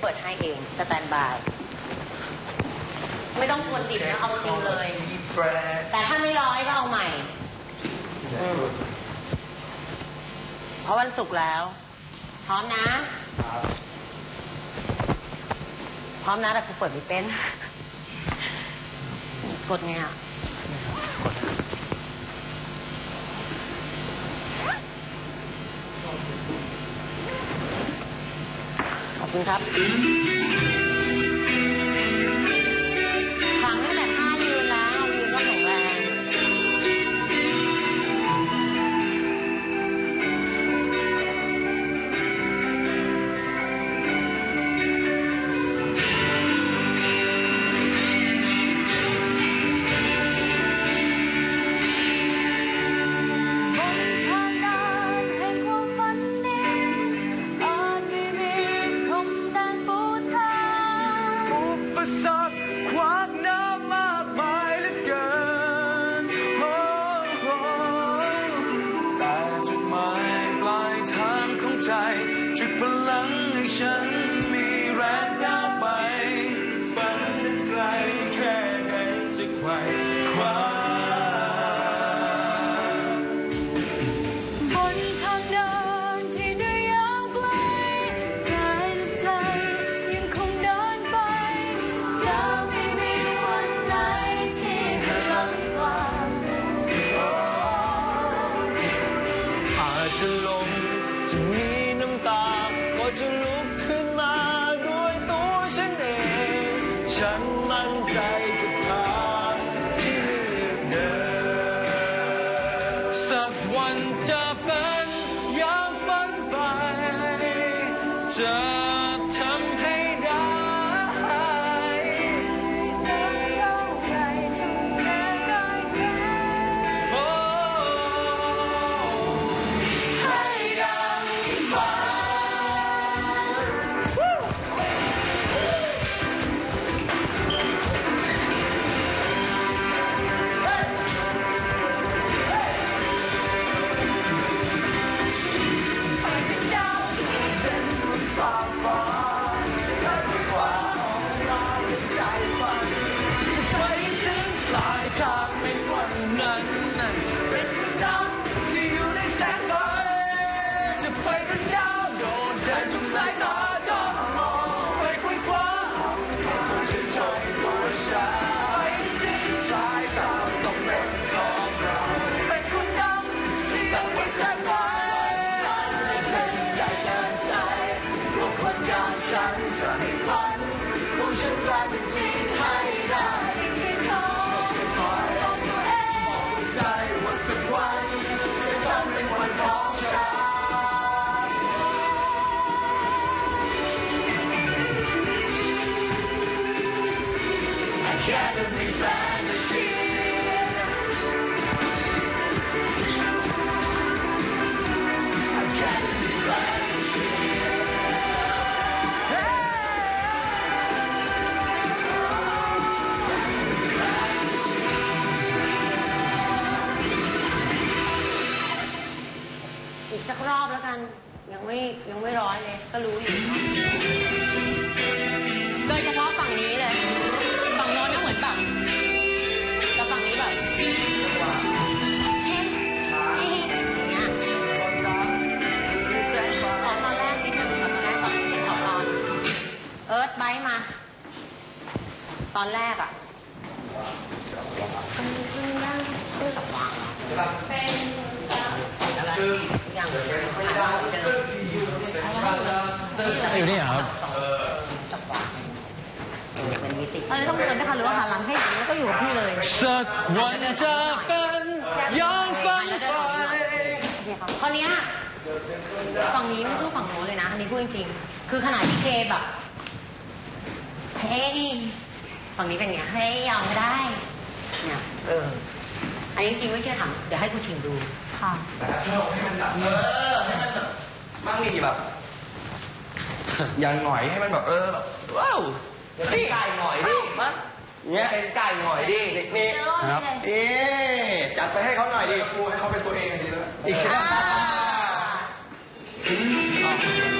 เปิดให้เองสแตนบาย ไม่ต้องทวนดิบนะเอาจริงเลยมีแบรนด์แต่ถ้าไม่ร้อยก็เอาใหม่อืมเพราะวันศุกร์แล้ว พร้อมนะ พร้อมนะแต่กูเปิดไม่เป็น กดไงอะข อบคุณครับ ไม่ร้อยเลยก็รู้อยู่โดยเฉพาะฝั่งนี้เลย ฝั่งโน้นน่ะเหมือนแบบแต่ฝั่งนี้แบบเฮ้อย่างเงี้ยขอตอนแรกนิดนึงขอตอนแรกตอนเป็นขอตอน เอิร์ธไบท์มา ตอนแรกอะเป็นยังเป็นสว่างเป็นอะไรอย่างเดิม อยู่นี่เหรอครับเป็นมิติอะไรต้องเดินไหมคะหรือว่าหันหลังให้อย่างนี้แล้วก็อยู่กับพี่เลยสักวันจะเป็นยามฝันไฟคราวเนี้ยฝั่งนี้ไม่สู้ฝั่งโน้นเลยนะอันนี้พูดจริงๆคือขนาดที่เคแบบเฮ้ยฝั่งนี้เป็นไงเฮ้ยยอมไม่ได้เนี่ยเอออันนี้จริงๆไม่เชื่อถามเดี๋ยวให้กูชิงดูค่ะให้มันแบบเออให้มันแบบมั่งมีแบบ อย่างหน่อยให้มันแบบเออแบบว้าวนี่ไก่หน่อยดิมั้งเงี้ยเป็นไก่หน่อยดินี่ครับเอ๊จัดไปให้เขาหน่อยดิกูให้เขาเป็นตัวเองดีแล้วอีกอ่าดวงตาต้อง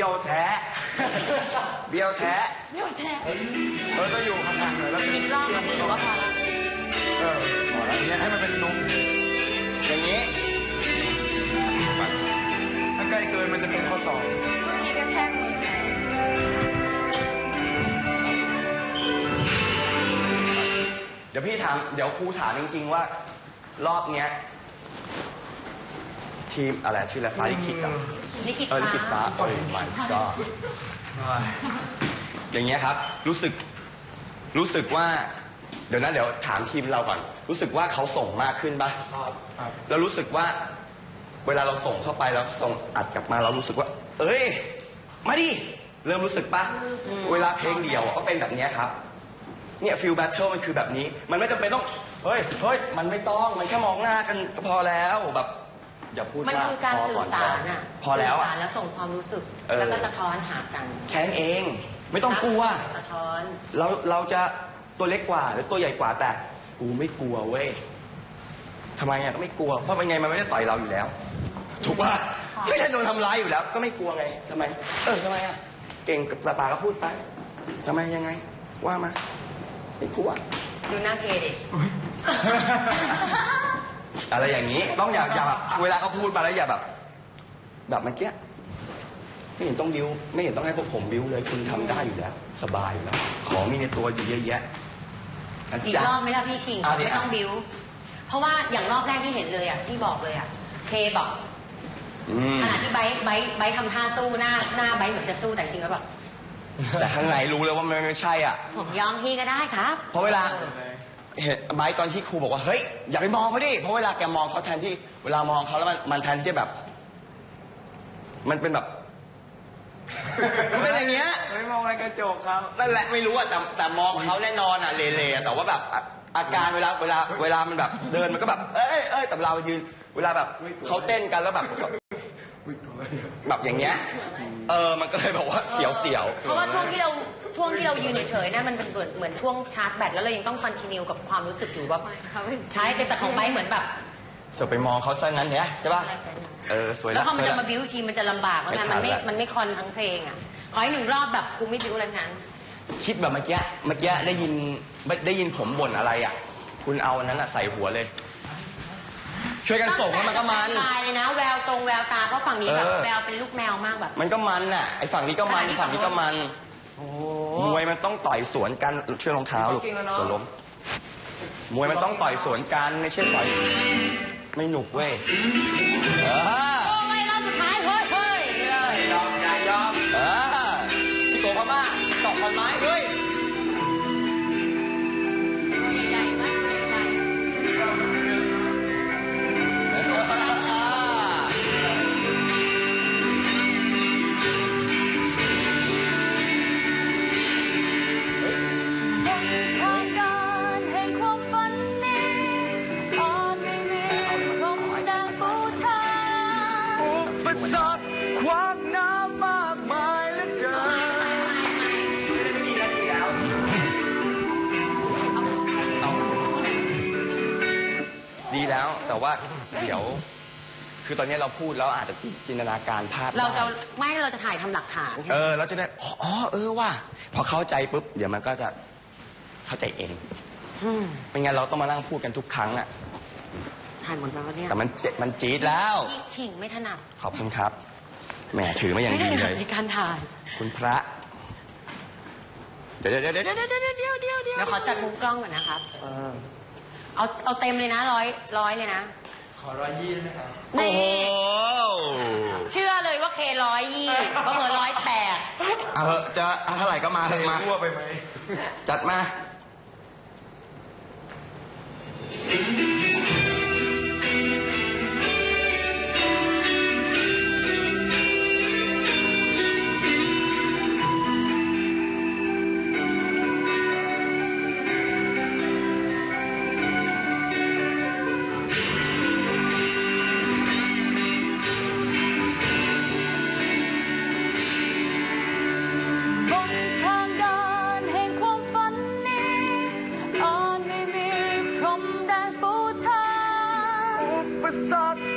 บี้ยวแท้ เบี้ยวแท้ เดี๋ยวแท้เออต้องอยู่ห่างๆหน่อยแล้วมีกล้องกับพี่หรือว่าพอละเออพอแล้วอย่างเงี้ยให้มันเป็นนุ้มอย่างนี้ถ้าใกล้เกินมันจะเป็นข้อสอบเมื่อกี้กระแทกมือแขนเดี๋ยวพี่ถาม เดี๋ยวครูถามจริง ๆ ว่า รอบเนี้ย ทีมอะไรชื่ออะไรฟ้าลิขิตอะ ลิขิตเออลิขิตฟ้าฟ้าโอ้ยมันก็อย่างเงี้ยครับ รู้สึก รู้สึกว่า เดี๋ยวนะเดี๋ยวถามทีมเราก่อน รู้สึกว่าเขาส่งมากขึ้นปะครับแล้วรู้สึกว่า เวลาเราส่งเข้าไปแล้วส่งอัดกลับมาเรารู้สึกว่า เอ้ย มาดิ เริ่มรู้สึกปะเวลาเพลงเดียวอะก็เป็นแบบเนี้ยครับ เนี่ยฟิลแบทเทิลมันคือแบบนี้ มันไม่จำเป็นต้อง เฮ้ย เฮ้ย มันไม่ต้อง มันแค่มองหน้ากันก็พอแล้วแบบ อย่าพูดมันว่าคือการพสื่ก่อนสารอะพอแล้วสื่ออะ สารแล้วส่งความรู้สึก เออ แล้วก็สะท้อนหากันแค่นั้นเอง ไม่ต้องกลัว สะท้อน เราเราจะตัวเล็กกว่าหรือตัวใหญ่กว่าแต่กูไม่กลัวเว้ยทำไมอะก็ไม่กลัว เพราะเป็นไงมันไม่ได้ต่อยเราอยู่แล้ว ถูกป่ะค่ะ ไม่ได้โดนทำร้ายอยู่แล้ว ก็ไม่กลัวไงทำไม เออทำไมอะเก่งกับปลาปาก็พูดไปทำไมยังไง ว่ามาไม่กลัว ดูหน้าเกย์ดิ อะไรอย่างนี้ ต้องอย่าอย่าแบบเวลาเขาพูดมาแล้วอย่าแบบ แบบเมื่อกี้ไม่เห็นต้องบิ้ว ไม่เห็นต้องให้พวกผมบิ้วเลยคุณทำได้อยู่แล้ว สบายอยู่แล้วของมีในตัวอยู่เยอะแยะนะอีกจ๊ะ รอบไหมล่ะพี่ชิงอะดิ ไม่ต้องบิ้ว เพราะว่าอย่างรอบแรกที่เห็นเลยอะที่บอกเลยอะเคบอกอืมขณะที่ไบร์ทไบร์ทไบร์ททำท่าสู้หน้าหน้าไบร์ทเหมือนจะสู้แต่จริงๆแล้วแบบแต่ข้างในรู้เลยว่ามันไม่ใช่อะ ผมยอมพี่ก็ได้ครับ เพราะเวลา เห็นไบร์ทตอนที่ครูบอกว่าเฮ้ยอย่าไปมองเขาดิเพราะเวลาแกมองเขาแทนที่เวลามองเขาแล้วมันมันแทนที่จะแบบ มันเป็นแบบ มันเป็นอย่างเงี้ย ไม่มองในกระจกครับ นั่นแหละไม่รู้อะแต่แต่มองเขาแน่นอนอะเละๆอะแต่ว่าแบบอะอาการเวลาเวลาเวลามันแบบ เดินมันก็แบบ เอ้ยเอ้ยแต่เรายืน เวลาแบบเขาเต้นกันแล้วแบบแบบอย่างเงี้ย เออมันก็เลยบอกว่าเสียวเสียวเพราะว่าช่วงที่เราช่วงที่เรายืนเฉยๆนะมันเป็นเหมือนเหมือนช่วงชาร์จแบตแล้วเรายังต้องคอนติเนียกับความรู้สึกอยู่ว่าใช่แต่ของไบร์ทเหมือนแบบจะไปมองเขาซะงั้นเนี่ยใช่ป่ะ เออ สวยแล้วละพอมันสวยจะละ มาบิ้วทีมันจะลำบากแล้วไงไม่ทัมันนไม่ละ มันไม่คอนทั้งเพลงอะขอให้หนึ่งรอบแบบครูไม่บิ้วอะไรทั้งนั้น คิดแบบเมื่อกี้ เมื่อกี้ได้ยินได้ยินผมบ่นอะไรอะ คุณเอาอันนั้นอะใส่หัวเลย ช่วยกันส่งแล้วมันก็มัน ตายเลยนะ แววตรงแววตาเพราะฝั่งนี้แบบเออ แววเป็นลูกแมวมากแบบ มันก็มันน่ะไอ้ฝั่งนี้ก็มันขณะที่ฝั่งนี้ก็มันโอ้มวยมันต้องต่อยสวนกันช่วยรองเท้าลูกตัวล้มมวยมันต้องต่อยสวนกันไม่ใช่ต่อยไม่หนุกเว้ยเออ คือตอนนี้เราพูดแล้วอาจจะจินตนาการภาพเราจะได้ไม่เราจะถ่ายทำหลักฐานใช่ไหเอมอเราจะได้อ๋อเออว่าพอเข้าใจปุ๊บเดี๋ยวมันก็จะเข้าใจเองมไม่งั้นเราต้องมานั่งพูดกันทุกครั้งอะถ่ายหมดแล้วเนี่ยแต่มันเจ็บมันจี๊ดแล้วที่ฉิงไม่ถนัดขอบคุณครับแหมถือมาอย่างไม่ดีถเลนัดย ในการถ่ายคุณพระเดี๋ยวเดี๋ยวเดี๋ยวเดี๋ยวเดี๋ยวเดี๋ยวเดี๋ยวเดี๋ยวเดี๋ยวขอจัดมุมกล้องก่อนนะครับ เอาเอาเต็มเลยนะร้อยร้อยเลยนะ ขอร้อยยี่ได้ไหมครับ โอ้โหเชื่อเลยว่าเคร้อยยี่เพราะเผลอร้อยแปด เอาเหอะจะเอาเท่าไหร่ก็มาเถอะมาทั่วไปไหม จัดมา Stop.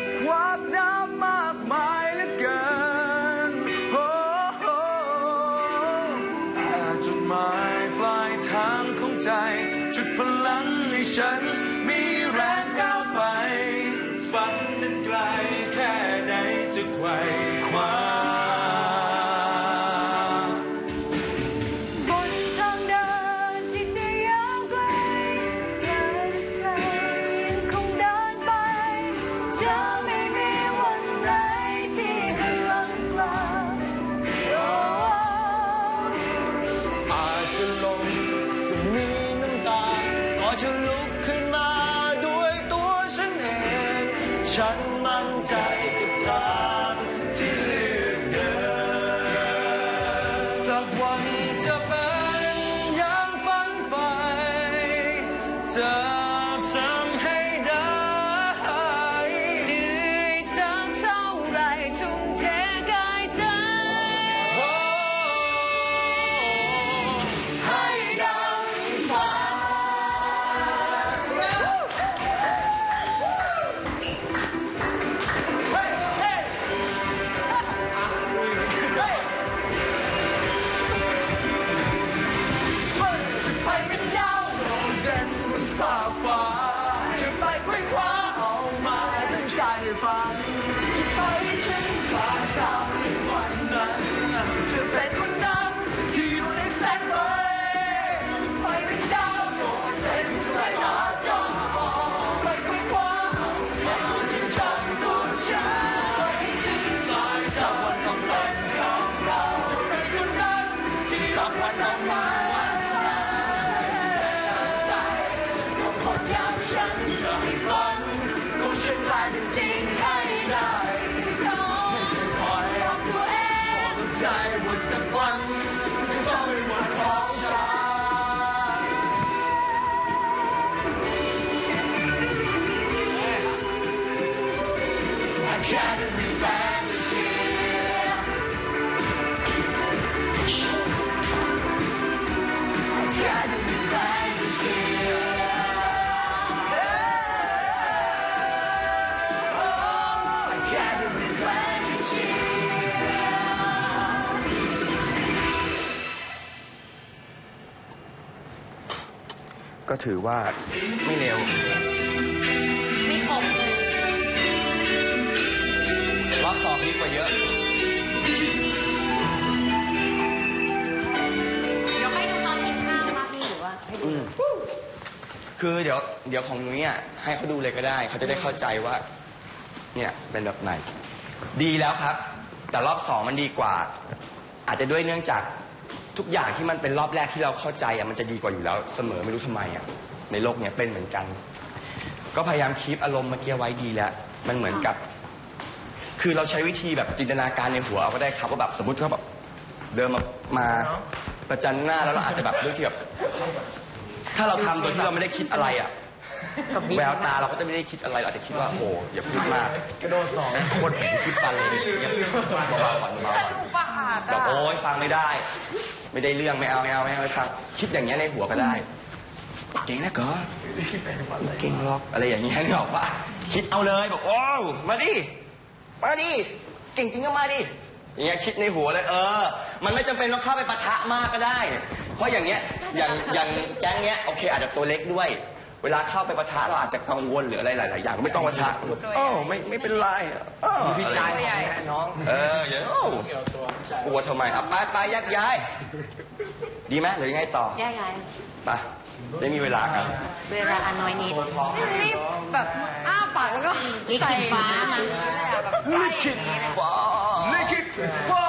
ถือว่าไม่เร็วไม่คมเลยรอบสองดีกว่าเยอะ เดี๋ยวให้ดูตอนกินข้าวมาพี่หรือว่าให้ดู อืมคือเดี๋ยวเดี๋ยวของนุ้ยอะให้เขาดูเลยก็ได้ เขาจะได้เข้าใจว่า เนี่ยเป็นแบบไหน ดีแล้วครับ แต่รอบสองมันดีกว่า อาจจะด้วยเนื่องจาก ทุกอย่างที่มันเป็นรอบแรกที่เราเข้าใจอะมันจะดีกว่าอยู่แล้วเสมอไม่รู้ทำไมอะในโลกเนี้ยเป็นเหมือนกัน ก็พยายามคีปอารมณ์เมื่อกี้ไว้ดีแล้ว มันเหมือนกับ คือเราใช้วิธีแบบจินตนาการในหัวเอาก็ได้ครับว่าแบบสมมติเขาแบบเดินมามาประจันหน้าแล้วเราอาจจะแบบด้วยที่แบบถ้าเราทำโดยที่เราไม่ได้คิดอะไรอะแววตาเราก็จะไม่ได้คิดอะไรเราอาจจะคิดว่าโอ้อย่าพูดมากกระโดดสองโคตรเหม็นคิดฟันเลยเงียบเบาๆก่อนเบาๆก่อนแบบโอ้ยฟังไม่ได้ ไม่ได้เรื่องไม่เอาไม่เอาไม่เอาไม่ฟังคิดอย่างเงี้ยในหัวก็ได้ เก่งนะก็เก่งหรอกอะไรอย่างเงี้ยนี่บอกว่าคิดเอาเลยบอกโอ้วมาดิมาดิเก่งจริงก็มาดิอย่างเงี้ยคิดในหัวเลย เออ มันไม่จำเป็นต้องเข้าไปปะทะมากก็ได้ เพราะอย่างเงี้ยอย่างอย่างแก๊งเนี้ยโอเคอาจจะตัวเล็กด้วย เวลาเข้าไปปะทะเราอาจจะกังวลหรืออะไรหลาย ๆ อย่างไม่ต้องปะทะโอ้ไม่ไม่เป็นไรเออพี่จายของแม่น้องเอออย่าโอ้เกี่ยวตัวพี่จายกลัวทำไมอะไปไปยักย้าย ดีไหมหรือยังไงต่อแยกย้ายไปได้มีเวลากัน เวลาอันน้อยนิดรีบแบบอ้าปากแล้วก็ลิขิตฟ้ามาใส่อย่างนี้เลยอะแบบใส่อย่างนี้เลยฟ้าลิขิตฟ้า